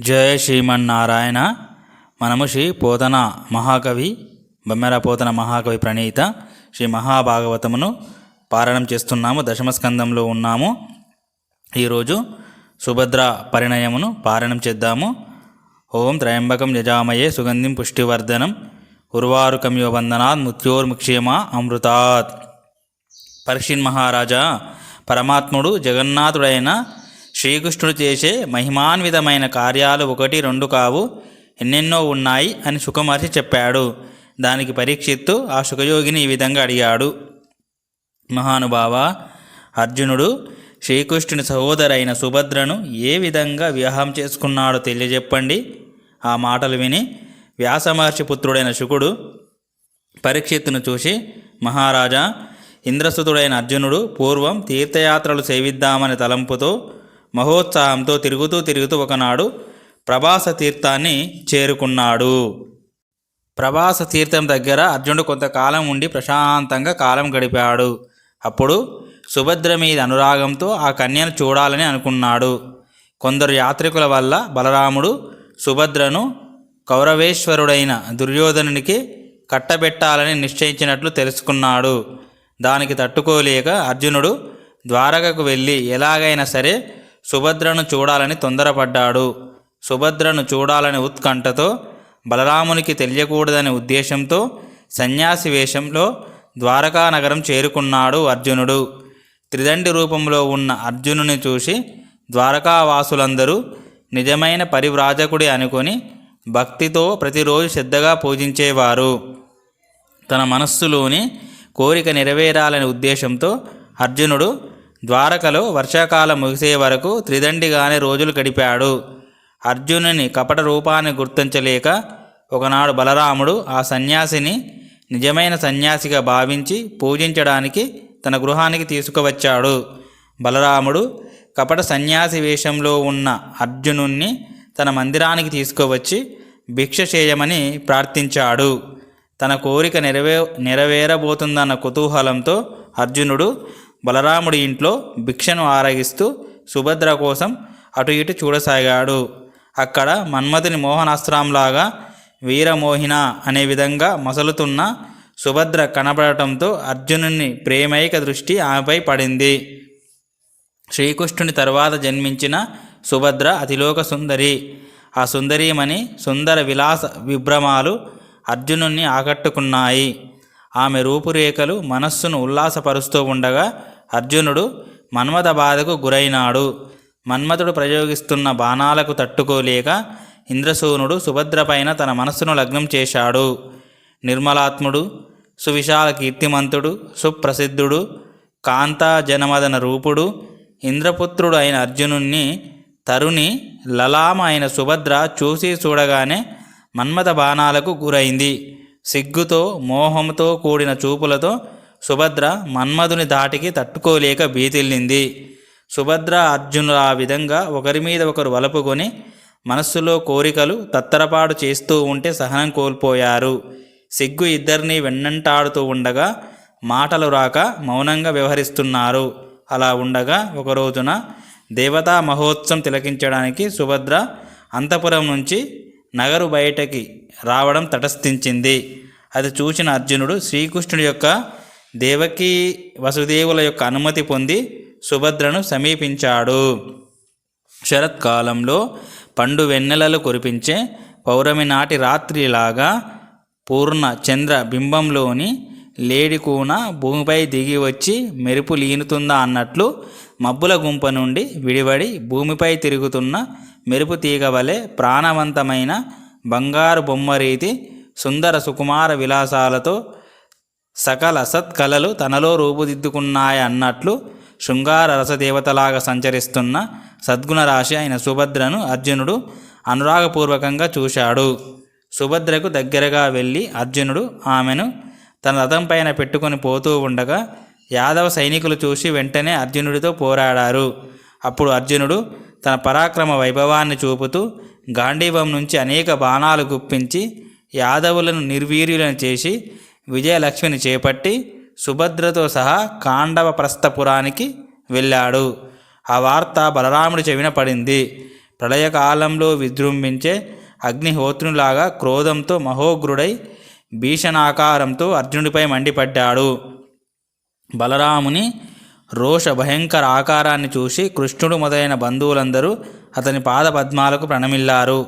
జయ శ్రీమన్నారాయణ మనము శ్రీ పోతన మహాకవి బొమ్మెర పోతన మహాకవి ప్రణీత శ్రీ మహాభాగవతమును పారాయణం చేస్తున్నాము దశమస్కందంలో ఉన్నాము. ఈరోజు సుభద్ర పరిణయమును పారాయణం చేద్దాము. ఓం త్రయంబకం యజామయే సుగంధిం పుష్టివర్ధనం ఉర్వారుకమివ వందనాత్ మృత్యోర్ముక్షేమ అమృతాత్. పరీక్షిన్ మహారాజా పరమాత్ముడు జగన్నాథుడైన శ్రీకృష్ణుడు చేసే మహిమాన్వితమైన కార్యాలు ఒకటి రెండు కావు ఎన్నెన్నో ఉన్నాయి అని సుఖమహర్షి చెప్పాడు. దానికి పరీక్షిత్తు ఆ సుఖయోగిని ఈ విధంగా అడిగాడు. మహానుభావ అర్జునుడు శ్రీకృష్ణుని సహోదరైన సుభద్రను ఏ విధంగా వివాహం చేసుకున్నాడో తెలియజెప్పండి. ఆ మాటలు విని వ్యాసమహర్షి పుత్రుడైన శుకుడు పరీక్షిత్తును చూసి మహారాజా ఇంద్రసుతుడైన అర్జునుడు పూర్వం తీర్థయాత్రలు సేవిద్దామని తలంపుతో మహోత్సాహంతో తిరుగుతూ తిరుగుతూ ఒకనాడు ప్రభాస తీర్థాన్ని చేరుకున్నాడు. ప్రభాస తీర్థం దగ్గర అర్జునుడు కొంతకాలం ఉండి ప్రశాంతంగా కాలం గడిపాడు. అప్పుడు సుభద్ర మీద అనురాగంతో ఆ కన్యను చూడాలని అనుకున్నాడు. కొందరు యాత్రికుల వల్ల బలరాముడు సుభద్రను కౌరవేశ్వరుడైన దుర్యోధనునికి కట్టబెట్టాలని నిశ్చయించినట్లు తెలుసుకున్నాడు. దానికి తట్టుకోలేక అర్జునుడు ద్వారకకు వెళ్ళి ఎలాగైనా సరే సుభద్రను చూడాలని తొందరపడ్డాడు. సుభద్రను చూడాలని ఉత్కంఠతో బలరామునికి తెలియకూడదనే ఉద్దేశంతో సన్యాసి వేషంలో ద్వారకా నగరం చేరుకున్నాడు అర్జునుడు. త్రిదండి రూపంలో ఉన్న అర్జునుని చూసి ద్వారకావాసులందరూ నిజమైన పరివ్రాజకుడి అనుకొని భక్తితో ప్రతిరోజు శ్రద్ధగా పూజించేవారు. తన మనస్సులోని కోరిక నెరవేరాలనే ఉద్దేశంతో అర్జునుడు ద్వారకలో వర్షాకాలం ముగిసే వరకు త్రిదండిగానే రోజులు గడిపాడు. అర్జునుని కపట రూపాన్ని గుర్తించలేక ఒకనాడు బలరాముడు ఆ సన్యాసిని నిజమైన సన్యాసిగా భావించి పూజించడానికి తన గృహానికి తీసుకువచ్చాడు. బలరాముడు కపట సన్యాసి వేషంలో ఉన్న అర్జునుణ్ణి తన మందిరానికి తీసుకువచ్చి భిక్ష చేయమని ప్రార్థించాడు. తన కోరిక నెరవే నెరవేరబోతుందన్న కుతూహలంతో అర్జునుడు బలరాముడి ఇంట్లో భిక్షను ఆరగిస్తూ సుభద్ర కోసం అటు ఇటు చూడసాగాడు. అక్కడ మన్మథుని మోహనాస్త్రంలాగా వీరమోహిన అనే విధంగా మసలుతున్న సుభద్ర కనబడటంతో అర్జునుని ప్రేమైక దృష్టి ఆమెపై పడింది. శ్రీకృష్ణుని తరువాత జన్మించిన సుభద్ర అతిలోక సుందరి. ఆ సుందరీమణి సుందర విలాస విభ్రమాలు అర్జునుణ్ణి ఆకట్టుకున్నాయి. ఆమె రూపురేఖలు మనస్సును ఉల్లాసపరుస్తూ ఉండగా అర్జునుడు మన్మథ బాధకు గురైనాడు. మన్మథుడు ప్రయోగిస్తున్న బాణాలకు తట్టుకోలేక ఇంద్రసూనుడు సుభద్రపైన తన మనస్సును లగ్నం చేశాడు. నిర్మలాత్ముడు సువిశాల కీర్తిమంతుడు సుప్రసిద్ధుడు కాంతా జనమదన రూపుడు ఇంద్రపుత్రుడు అయిన అర్జునుణ్ణి తరుణి లలామ అయిన సుభద్ర చూసి చూడగానే మన్మథ బాణాలకు గురైంది. సిగ్గుతో మోహంతో కూడిన చూపులతో సుభద్ర మన్మధుని దాటికి తట్టుకోలేక భీతిల్లింది సుభద్ర అర్జునులు ఆ విధంగా ఒకరి మీద ఒకరు వలపుకొని మనస్సులో కోరికలు తత్తరపాటు చేస్తూ ఉంటే సహనం కోల్పోయారు. సిగ్గు ఇద్దరిని వెన్నంటాడుతూ ఉండగా మాటలు రాక మౌనంగా వ్యవహరిస్తున్నారు. అలా ఉండగా ఒకరోజున దేవతా మహోత్సవం తిలకించడానికి సుభద్ర అంతపురం నుంచి నగరు బయటకి రావడం తటస్థించింది. అది చూసిన అర్జునుడు శ్రీకృష్ణుడి యొక్క దేవకీ వసుదేవుల యొక్క అనుమతి పొంది సుభద్రను సమీపించాడు. శరత్కాలంలో పండు వెన్నెలలు కురిపించే పౌర్ణమి నాటి రాత్రిలాగా పూర్ణ చంద్ర బింబంలోని లేడి కూన భూమిపై దిగి వచ్చి మెరుపు లీనుతుందా అన్నట్లు మబ్బుల గుంప నుండి విడివడి భూమిపై తిరుగుతున్న మెరుపు తీగ వలె ప్రాణవంతమైన బంగారు బొమ్మ రీతి సుందర సుకుమార విలాసాలతో సకల సత్కళలు తనలో రూపుదిద్దుకున్నాయన్నట్లు శృంగార రసదేవతలాగా సంచరిస్తున్న సద్గుణరాశి అయిన సుభద్రను అర్జునుడు అనురాగపూర్వకంగా చూశాడు. సుభద్రకు దగ్గరగా వెళ్ళి అర్జునుడు ఆమెను తన రథం పైన పెట్టుకొని పోతూ ఉండగా యాదవ సైనికులు చూసి వెంటనే అర్జునుడితో పోరాడారు. అప్పుడు అర్జునుడు తన పరాక్రమ వైభవాన్ని చూపుతూ గాంధీవం నుంచి అనేక బాణాలు గుప్పించి యాదవులను నిర్వీర్యులను చేసి విజయలక్ష్మిని చేపట్టి సుభద్రతో సహా కాండవ ప్రస్థపురానికి వెళ్ళాడు. ఆ వార్త బలరాముడి చెవిన పడింది. ప్రళయకాలంలో విజృంభించే అగ్నిహోత్రునిలాగా క్రోధంతో మహోగ్రుడై భీషణాకారంతో అర్జునుడిపై మండిపడ్డాడు. బలరాముని రోష భయంకర ఆకారాన్ని చూసి కృష్ణుడు మొదలైన బంధువులందరూ అతని పాదపద్మాలకు ప్రణమిల్లారు.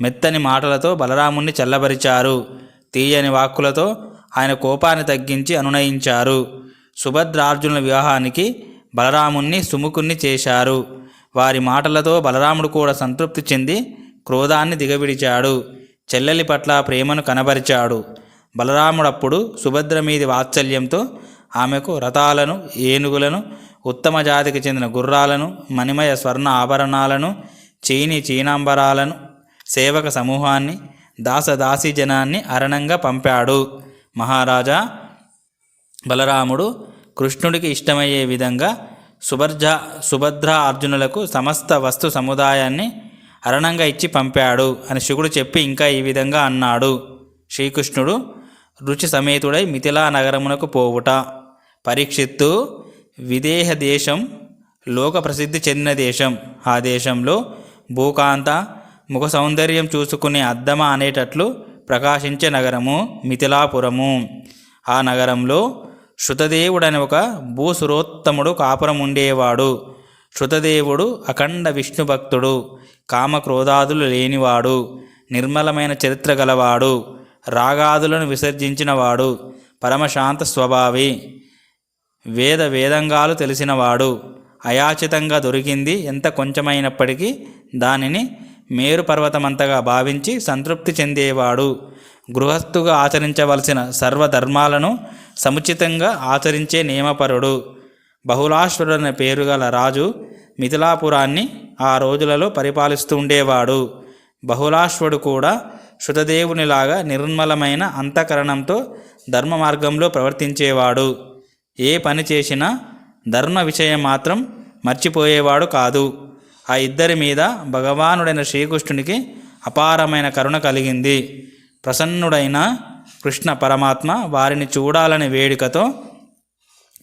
మెత్తని మాటలతో బలరాముణ్ణి చల్లబరిచారు. తీయని వాక్కులతో ఆయన కోపాన్ని తగ్గించి అనునయించారు. సుభద్రార్జునుల వివాహానికి బలరాముణ్ణి సుముకుణ్ణి చేశారు. వారి మాటలతో బలరాముడు కూడా సంతృప్తి చెంది క్రోధాన్ని దిగవిడిచాడు. చెల్లెలి పట్ల ప్రేమను కనబరిచాడు. బలరాముడప్పుడు సుభద్ర మీది వాత్సల్యంతో ఆమెకు రథాలను ఏనుగులను ఉత్తమ జాతికి చెందిన గుర్రాలను మణిమయ స్వర్ణ ఆభరణాలను చీని చీనాంబరాలను సేవక సమూహాన్ని దాసదాసీ జనాన్ని అరణంగా పంపాడు. మహారాజా బలరాముడు కృష్ణుడికి ఇష్టమయ్యే విధంగా సుభద్ర సుభద్ర అర్జునులకు సమస్త వస్తు సముదాయాన్ని అరణంగా ఇచ్చి పంపాడు అని శుకుడు చెప్పి ఇంకా ఈ విధంగా అన్నాడు. శ్రీకృష్ణుడు రుచి సమేతుడై మిథిలా నగరమునకు పోవుట. పరీక్షిత్తు విదేహ దేశం లోక ప్రసిద్ధి చెందిన దేశం. ఆ దేశంలో భూకాంత ముఖ సౌందర్యం చూసుకునే అద్దమ అనేటట్లు ప్రకాశించే నగరము మిథిలాపురము. ఆ నగరంలో శృతదేవుడని ఒక భూసురోత్తముడు కాపురం ఉండేవాడు. శృతదేవుడు అఖండ విష్ణు భక్తుడు కామక్రోధాదులు లేనివాడు నిర్మలమైన చరిత్ర గలవాడు రాగాదులను విసర్జించినవాడు పరమశాంత స్వభావి వేద వేదంగాలు తెలిసినవాడు. అయాచితంగా దొరికింది ఎంత కొంచెమైనప్పటికీ దానిని మేరు పర్వతమంతగా భావించి సంతృప్తి చెందేవాడు. గృహస్థుగా ఆచరించవలసిన సర్వధర్మాలను సముచితంగా ఆచరించే నియమపరుడు. బహుళాశ్వరుడు పేరు గల రాజు మిథిలాపురాన్ని ఆ రోజులలో పరిపాలిస్తూ ఉండేవాడు. బహుళాశ్వడు కూడా శృతదేవునిలాగా నిర్మలమైన అంతఃకరణంతో ధర్మ మార్గంలో ప్రవర్తించేవాడు. ఏ పని చేసినా ధర్మ విషయం మాత్రం మర్చిపోయేవాడు కాదు. ఆ ఇద్దరి మీద భగవానుడైన శ్రీకృష్ణునికి అపారమైన కరుణ కలిగింది. ప్రసన్నుడైన కృష్ణ పరమాత్మ వారిని చూడాలనే వేడుకతో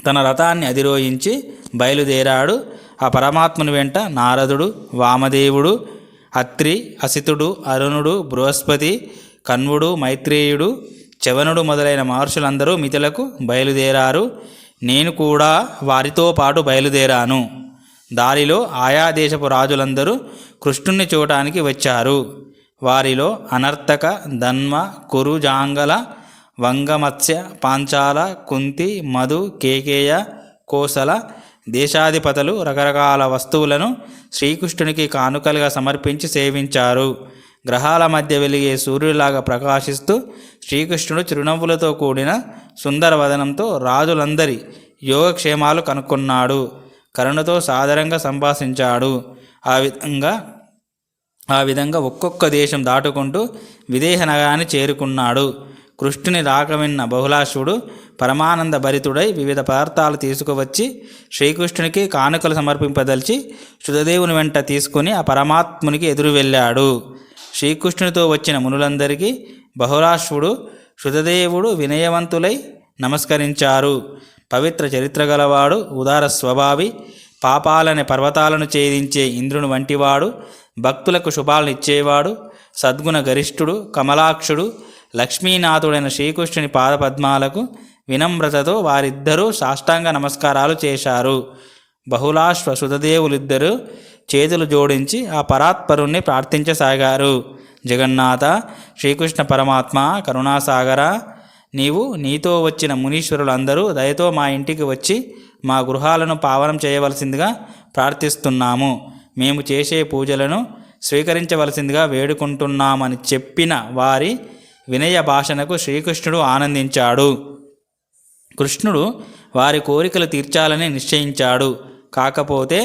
తన రథాన్ని అధిరోహించి బయలుదేరాడు. ఆ పరమాత్మను వెంట నారదుడు వామదేవుడు అత్రి అసితుడు అరుణుడు బృహస్పతి కన్వుడు మైత్రేయుడు చవనుడు మొదలైన మహర్షులందరూ మిథులకు బయలుదేరారు. నేను కూడా వారితో పాటు బయలుదేరాను. దారిలో ఆయా దేశపు రాజులందరూ కృష్ణుణ్ణి చూడటానికి వచ్చారు. వారిలో అనర్తక ధన్మ కురు జాంగల వంగమత్స్య పాంచాల కుంతి మధు కేకేయ కోసల దేశాధిపతులు రకరకాల వస్తువులను శ్రీకృష్ణునికి కానుకలుగా సమర్పించి సేవించారు. గ్రహాల మధ్య వెలిగే సూర్యులాగా ప్రకాశిస్తూ శ్రీకృష్ణుడు చిరునవ్వులతో కూడిన సుందర వదనంతో రాజులందరి యోగక్షేమాలు కనుక్కున్నాడు. కరుణతో సాదరంగా సంభాషించాడు. ఆ విధంగా ఆ విధంగా ఒక్కొక్క దేశం దాటుకుంటూ విదేహ నగరాన్ని చేరుకున్నాడు. కృష్ణుని రాక విన్న బహుళాశుడు పరమానంద భరితుడై వివిధ పదార్థాలు తీసుకువచ్చి శ్రీకృష్ణునికి కానుకలు సమర్పింపదలిచి శుధదేవుని వెంట తీసుకుని ఆ పరమాత్మునికి ఎదురు వెళ్ళాడు. శ్రీకృష్ణునితో వచ్చిన మునులందరికీ బహుళాశ్వుడు శుధదేవుడు వినయవంతులై నమస్కరించారు. పవిత్ర చరిత్ర గలవాడు ఉదార స్వభావి పాపాలనే పర్వతాలను ఛేదించే ఇంద్రుని వంటివాడు భక్తులకు శుభాలను ఇచ్చేవాడు సద్గుణ గరిష్ఠుడు కమలాక్షుడు లక్ష్మీనాథుడైన శ్రీకృష్ణుని పాదపద్మాలకు వినమ్రతతో వారిద్దరూ సాష్టాంగ నమస్కారాలు చేశారు. బహుళాశ్వ సుతదేవులిద్దరూ చేతులు జోడించి ఆ పరాత్పరుణ్ణి ప్రార్థించసాగారు. జగన్నాథ శ్రీకృష్ణ పరమాత్మ కరుణాసాగర నీవు నీతో వచ్చిన మునీశ్వరులందరూ దయతో మా ఇంటికి వచ్చి మా గృహాలను పావనం చేయవలసిందిగా ప్రార్థిస్తున్నాము. మేము చేసే పూజలను స్వీకరించవలసిందిగా వేడుకుంటున్నామని చెప్పిన వారి వినయ భాషణకు శ్రీకృష్ణుడు ఆనందించాడు. కృష్ణుడు వారి కోరికలు తీర్చాలని నిశ్చయించాడు. కాకపోతే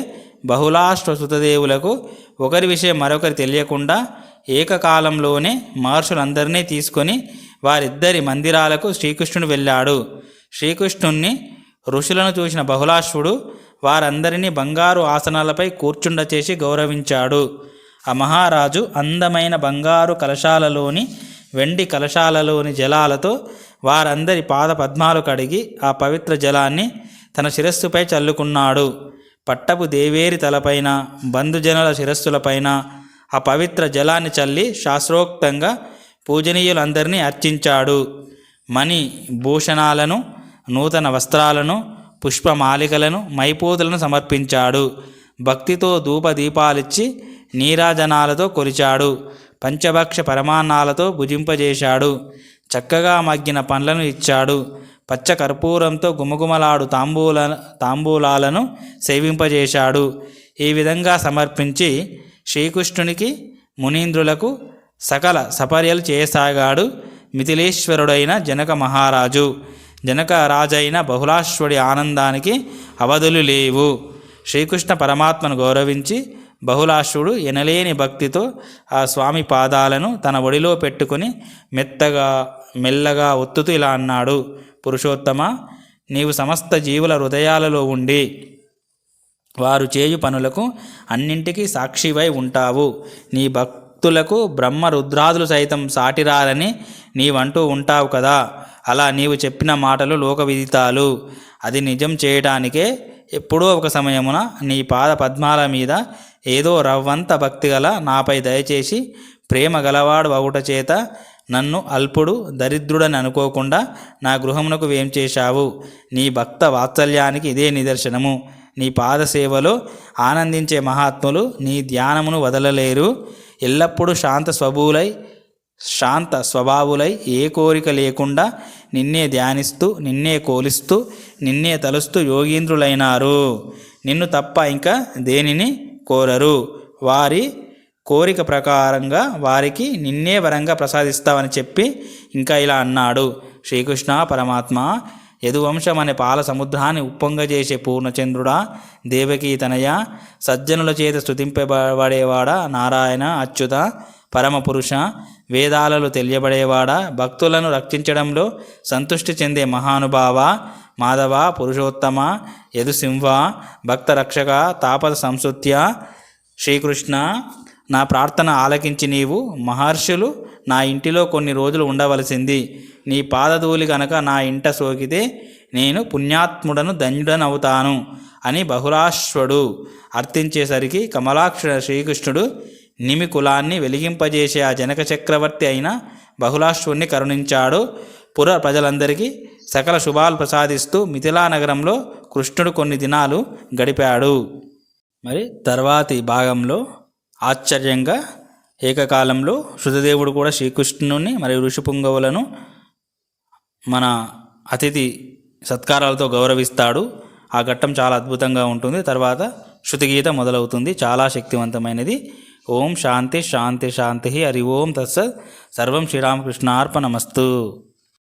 బహుళాష్ట్ర సుతదేవులకు ఒకరి విషయం మరొకరి తెలియకుండా ఏకకాలంలోనే మహర్షులందరినీ తీసుకొని వారిద్దరి మందిరాలకు శ్రీకృష్ణుడు వెళ్ళాడు. శ్రీకృష్ణుణ్ణి ఋషులను చూసిన బహుళాశ్వుడు వారందరినీ బంగారు ఆసనాలపై కూర్చుండ చేసి గౌరవించాడు. ఆ మహారాజు అందమైన బంగారు కలశాలలోని వెండి కలశాలలోని జలాలతో వారందరి పాద పద్మాలు కడిగి ఆ పవిత్ర జలాన్ని తన శిరస్సుపై చల్లుకున్నాడు. పట్టపు దేవేరి తలపైన బంధుజనుల శిరస్సులపైన ఆ పవిత్ర జలాన్ని చల్లి శాస్త్రోక్తంగా పూజనీయులందరినీ అర్చించాడు. మణి భూషణాలను నూతన వస్త్రాలను పుష్పమాలికలను మైపోతులను సమర్పించాడు. భక్తితో ధూపదీపాలిచ్చి నీరాజనాలతో కొలిచాడు. పంచభక్ష పరమాన్నాలతో భుజింపజేశాడు. చక్కగా మగ్గిన పండ్లను ఇచ్చాడు. పచ్చ కర్పూరంతో గుమగుమలాడు తాంబూల తాంబూలాలను సేవింపజేశాడు. ఈ విధంగా సమర్పించి శ్రీకృష్ణునికి మునీంద్రులకు సకల సపర్యలు చేయసాగాడు మిథిలేశ్వరుడైన జనక మహారాజు. జనక రాజైన బహుళాశ్వడి ఆనందానికి అవధులు లేవు. శ్రీకృష్ణ పరమాత్మను గౌరవించి బహుళాశ్వుడు ఎనలేని భక్తితో ఆ స్వామి పాదాలను తన ఒడిలో పెట్టుకుని మెత్తగా మెల్లగా ఒత్తుతూ ఇలా అన్నాడు. పురుషోత్తమ నీవు సమస్త జీవుల హృదయాలలో ఉండి వారు చేయు పనులకు అన్నింటికీ సాక్షివై ఉంటావు. నీ భక్ భక్తులకు బ్రహ్మ రుద్రాదులు సైతం సాటిరాలని నీవంటూ ఉంటావు కదా. అలా నీవు చెప్పిన మాటలు లోక విదితాలు అది నిజం చేయటానికే ఎప్పుడో ఒక సమయమున నీ పాద పద్మాల మీద ఏదో రవ్వంత భక్తి గల నాపై దయచేసి ప్రేమ గలవాడు అవుట చేత నన్ను అల్పుడు దరిద్రుడని అనుకోకుండా నా గృహమునకు వేం చేశావు? నీ భక్త వాత్సల్యానికి ఇదే నిదర్శనము. నీ పాద సేవలో ఆనందించే మహాత్ములు నీ ధ్యానమును వదలలేరు. ఎల్లప్పుడూ శాంత స్వభువులై శాంత స్వభావులై ఏ కోరిక లేకుండా నిన్నే ధ్యానిస్తూ నిన్నే కోలిస్తూ నిన్నే తలుస్తూ యోగీంద్రులైనారు. నిన్ను తప్ప ఇంకా దేనిని కోరరు. వారి కోరిక ప్రకారంగా వారికి నిన్నే వరంగా ప్రసాదిస్తావని చెప్పి ఇంకా ఇలా అన్నాడు. శ్రీకృష్ణ పరమాత్మ యదువంశం అనే పాల సముద్రాన్ని ఉప్పొంగజేసే పూర్ణచంద్రుడా దేవకీ తనయ సజ్జనుల చేత స్థుతింపబడేవాడ నారాయణ అచ్యుత పరమపురుష వేదాలలో తెలియబడేవాడా భక్తులను రక్షించడంలో సంతృష్టి చెందే మహానుభావ మాధవ పురుషోత్తమ యదుసింహ భక్త రక్షక తాపద సంసుత్య శ్రీకృష్ణ నా ప్రార్థన ఆలకించి నీవు మహర్షులు నా ఇంటిలో కొన్ని రోజులు ఉండవలసింది. నీ పాదధూలి గనక నా ఇంట సోకితే నేను పుణ్యాత్ముడను ధన్యుడనవుతాను అని బహుళాశ్వడు అర్థించేసరికి కమలాక్ష శ్రీకృష్ణుడు నిమి కులాన్ని వెలిగింపజేసే ఆ జనక చక్రవర్తి అయిన బహుళాశ్వుణ్ణి కరుణించాడు. పుర ప్రజలందరికీ సకల శుభాలు ప్రసాదిస్తూ మిథిలా నగరంలో కృష్ణుడు కొన్ని దినాలు గడిపాడు. మరి తర్వాతి భాగంలో ఆశ్చర్యంగా ఏకకాలంలో శృతదేవుడు కూడా శ్రీకృష్ణుని మరియు ఋషిపుంగవులను మన అతిథి సత్కారాలతో గౌరవిస్తాడు. ఆ ఘట్టం చాలా అద్భుతంగా ఉంటుంది. తర్వాత శృతిగీత మొదలవుతుంది. చాలా శక్తివంతమైనది. ఓం శాంతి శాంతి శాంతి. హరి ఓం తత్సత్ సర్వం శ్రీరామకృష్ణార్పణమస్తు.